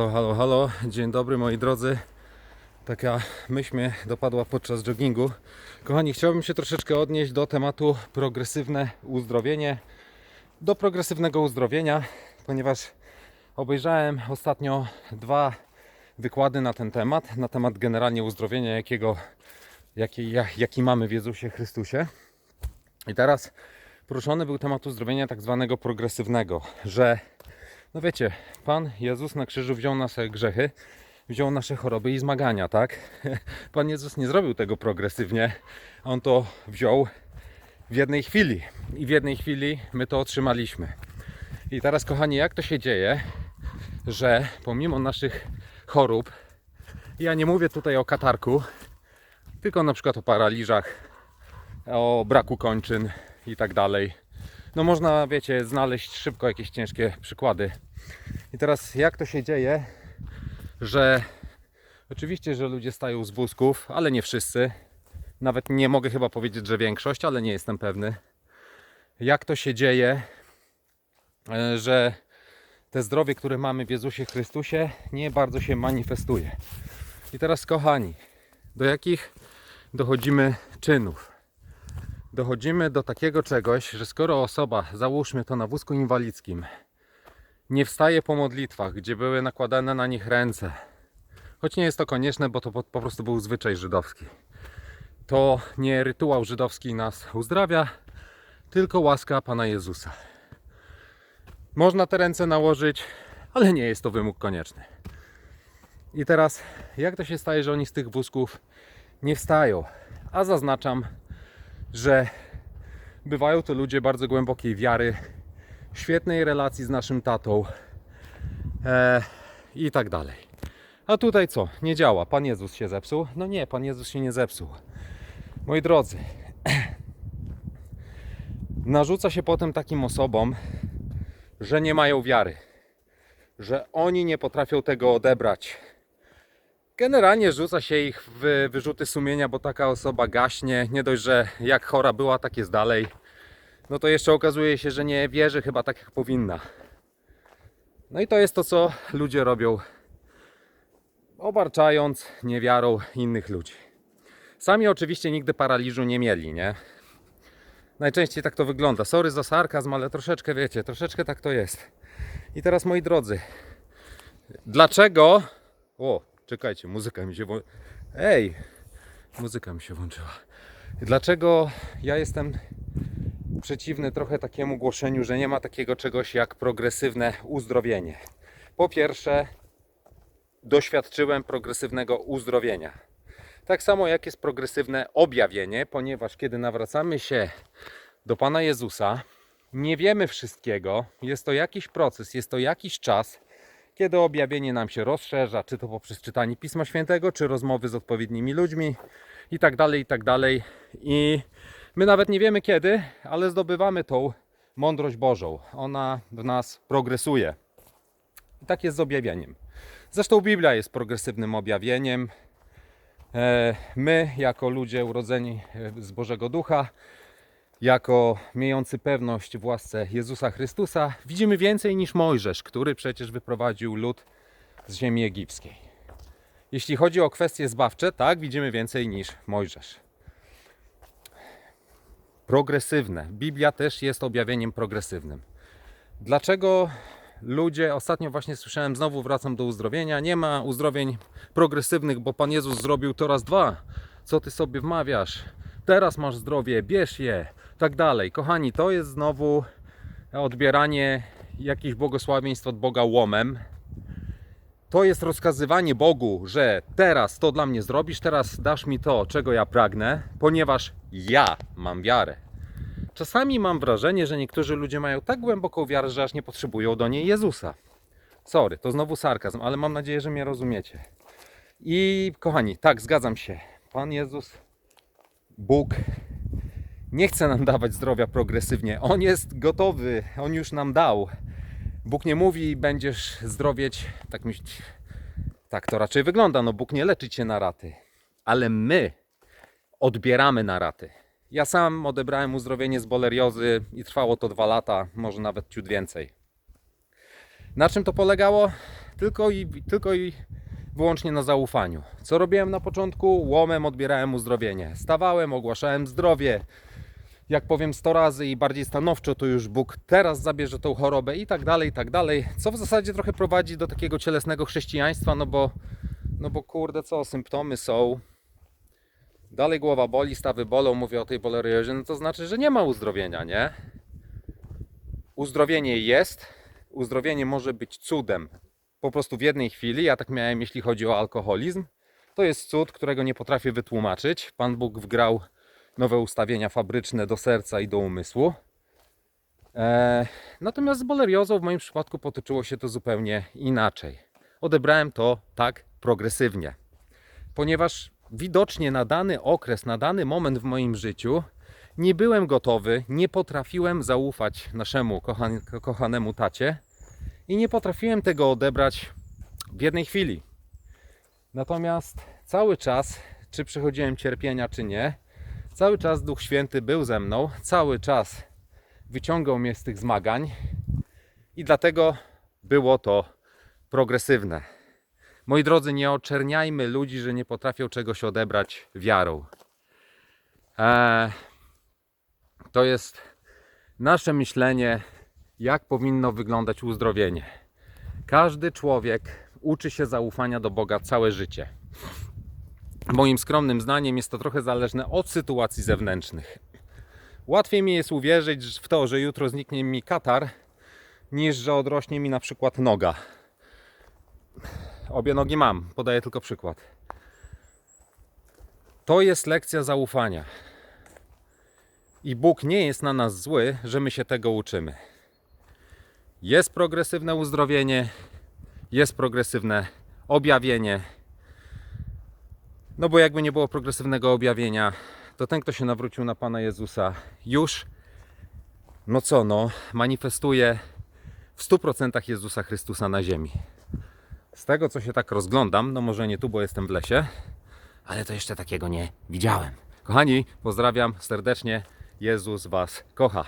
Halo, halo, halo, dzień dobry moi drodzy. Taka myśl mnie dopadła podczas joggingu. Kochani, chciałbym się troszeczkę odnieść do tematu progresywne uzdrowienie. Do progresywnego uzdrowienia, ponieważ obejrzałem ostatnio dwa wykłady na ten temat, na temat generalnie uzdrowienia, jakiego, jaki, jak- jaki mamy w Jezusie Chrystusie. I teraz poruszony był temat uzdrowienia tak zwanego progresywnego, że no wiecie, Pan Jezus na krzyżu wziął nasze grzechy, wziął nasze choroby i zmagania, tak? Pan Jezus nie zrobił tego progresywnie. On to wziął w jednej chwili. I w jednej chwili my to otrzymaliśmy. I teraz, kochani, jak to się dzieje, że pomimo naszych chorób, ja nie mówię tutaj o katarku, tylko na przykład o paraliżach, o braku kończyn i tak dalej. No można, wiecie, znaleźć szybko jakieś ciężkie przykłady. I teraz jak to się dzieje, że oczywiście, że ludzie stają z wózków, ale nie wszyscy. Nawet nie mogę chyba powiedzieć, że większość, ale nie jestem pewny. Jak to się dzieje, e, że te zdrowie, które mamy w Jezusie Chrystusie, nie bardzo się manifestuje. I teraz, kochani, do jakich dochodzimy czynów? Dochodzimy do takiego czegoś, że skoro osoba, załóżmy to na wózku inwalidzkim, nie wstaje po modlitwach, gdzie były nakładane na nich ręce, choć nie jest to konieczne, bo to po, po prostu był zwyczaj żydowski, to nie rytuał żydowski nas uzdrawia, tylko łaska Pana Jezusa. Można te ręce nałożyć, ale nie jest to wymóg konieczny. I teraz, jak to się staje, że oni z tych wózków nie wstają? A zaznaczam, że bywają to ludzie bardzo głębokiej wiary, świetnej relacji z naszym tatą e, i tak dalej. A tutaj co? Nie działa. Pan Jezus się zepsuł? No nie, Pan Jezus się nie zepsuł. Moi drodzy, narzuca się potem takim osobom, że nie mają wiary, że oni nie potrafią tego odebrać. Generalnie rzuca się ich w wyrzuty sumienia, bo taka osoba gaśnie. Nie dość, że jak chora była, tak jest dalej. No to jeszcze okazuje się, że nie wierzy chyba tak jak powinna. No i to jest to, co ludzie robią, obarczając niewiarą innych ludzi. Sami oczywiście nigdy paraliżu nie mieli, nie? Najczęściej tak to wygląda. Sorry za sarkazm, ale troszeczkę wiecie, troszeczkę tak to jest. I teraz moi drodzy, dlaczego... O, czekajcie, muzyka mi się włączyła. Ej, muzyka mi się włączyła. Dlaczego ja jestem przeciwny trochę takiemu głoszeniu, że nie ma takiego czegoś jak progresywne uzdrowienie? Po pierwsze, doświadczyłem progresywnego uzdrowienia. Tak samo jak jest progresywne objawienie, ponieważ kiedy nawracamy się do Pana Jezusa, nie wiemy wszystkiego, jest to jakiś proces, jest to jakiś czas, kiedy objawienie nam się rozszerza, czy to poprzez czytanie Pisma Świętego, czy rozmowy z odpowiednimi ludźmi i tak dalej, i tak dalej. I my nawet nie wiemy kiedy, ale zdobywamy tą mądrość Bożą. Ona w nas progresuje. I tak jest z objawieniem. Zresztą Biblia jest progresywnym objawieniem. E, My, jako ludzie urodzeni z Bożego Ducha, jako miejący pewność w łasce Jezusa Chrystusa, widzimy więcej niż Mojżesz, który przecież wyprowadził lud z ziemi egipskiej. Jeśli chodzi o kwestie zbawcze, tak, widzimy więcej niż Mojżesz. Progresywne. Biblia też jest objawieniem progresywnym. Dlaczego ludzie, ostatnio właśnie słyszałem, znowu wracam do uzdrowienia, nie ma uzdrowień progresywnych, bo Pan Jezus zrobił to raz dwa. Co ty sobie wmawiasz? Teraz masz zdrowie, bierz je, tak dalej. Kochani, to jest znowu odbieranie jakichś błogosławieństw od Boga łomem. To jest rozkazywanie Bogu, że teraz to dla mnie zrobisz, teraz dasz mi to, czego ja pragnę, ponieważ ja mam wiarę. Czasami mam wrażenie, że niektórzy ludzie mają tak głęboką wiarę, że aż nie potrzebują do niej Jezusa. Sorry, to znowu sarkazm, ale mam nadzieję, że mnie rozumiecie. I kochani, tak, zgadzam się. Pan Jezus, Bóg nie chce nam dawać zdrowia progresywnie. On jest gotowy, On już nam dał. Bóg nie mówi, będziesz zdrowieć, tak mi tak to raczej wygląda. No Bóg nie leczy cię na raty, ale my odbieramy na raty. Ja sam odebrałem uzdrowienie z boleriozy i trwało to dwa lata, może nawet ciut więcej. Na czym to polegało? tylko i, tylko i wyłącznie na zaufaniu. Co robiłem na początku? Łomem odbierałem uzdrowienie. Stawałem, ogłaszałem zdrowie. Jak powiem 100 razy i bardziej stanowczo, to już Bóg teraz zabierze tą chorobę i tak dalej, i tak dalej. Co w zasadzie trochę prowadzi do takiego cielesnego chrześcijaństwa, no bo, no bo kurde, co, symptomy są. Dalej głowa boli, stawy bolą, mówię o tej boleriozie, no to znaczy, że nie ma uzdrowienia, nie? Uzdrowienie jest, uzdrowienie może być cudem po prostu w jednej chwili. Ja tak miałem, jeśli chodzi o alkoholizm. To jest cud, którego nie potrafię wytłumaczyć. Pan Bóg wgrał nowe ustawienia fabryczne do serca i do umysłu. Eee, natomiast z boleriozą w moim przypadku potoczyło się to zupełnie inaczej. Odebrałem to tak progresywnie, ponieważ widocznie na dany okres, na dany moment w moim życiu nie byłem gotowy, nie potrafiłem zaufać naszemu kochan kochanemu tacie i nie potrafiłem tego odebrać w jednej chwili. Natomiast cały czas, czy przechodziłem cierpienia, czy nie, cały czas Duch Święty był ze mną, cały czas wyciągał mnie z tych zmagań i dlatego było to progresywne. Moi drodzy, nie oczerniajmy ludzi, że nie potrafią czegoś odebrać wiarą. Eee, to jest nasze myślenie, jak powinno wyglądać uzdrowienie. Każdy człowiek uczy się zaufania do Boga całe życie. Moim skromnym zdaniem jest to trochę zależne od sytuacji zewnętrznych. Łatwiej mi jest uwierzyć w to, że jutro zniknie mi katar, niż że odrośnie mi na przykład noga. Obie nogi mam, podaję tylko przykład. To jest lekcja zaufania. I Bóg nie jest na nas zły, że my się tego uczymy. Jest progresywne uzdrowienie, jest progresywne objawienie. No bo jakby nie było progresywnego objawienia, to ten, kto się nawrócił na Pana Jezusa, już, no co, no, manifestuje w 100% Jezusa Chrystusa na ziemi. Z tego, co się tak rozglądam, no może nie tu, bo jestem w lesie, ale to jeszcze takiego nie widziałem. Kochani, pozdrawiam serdecznie. Jezus Was kocha.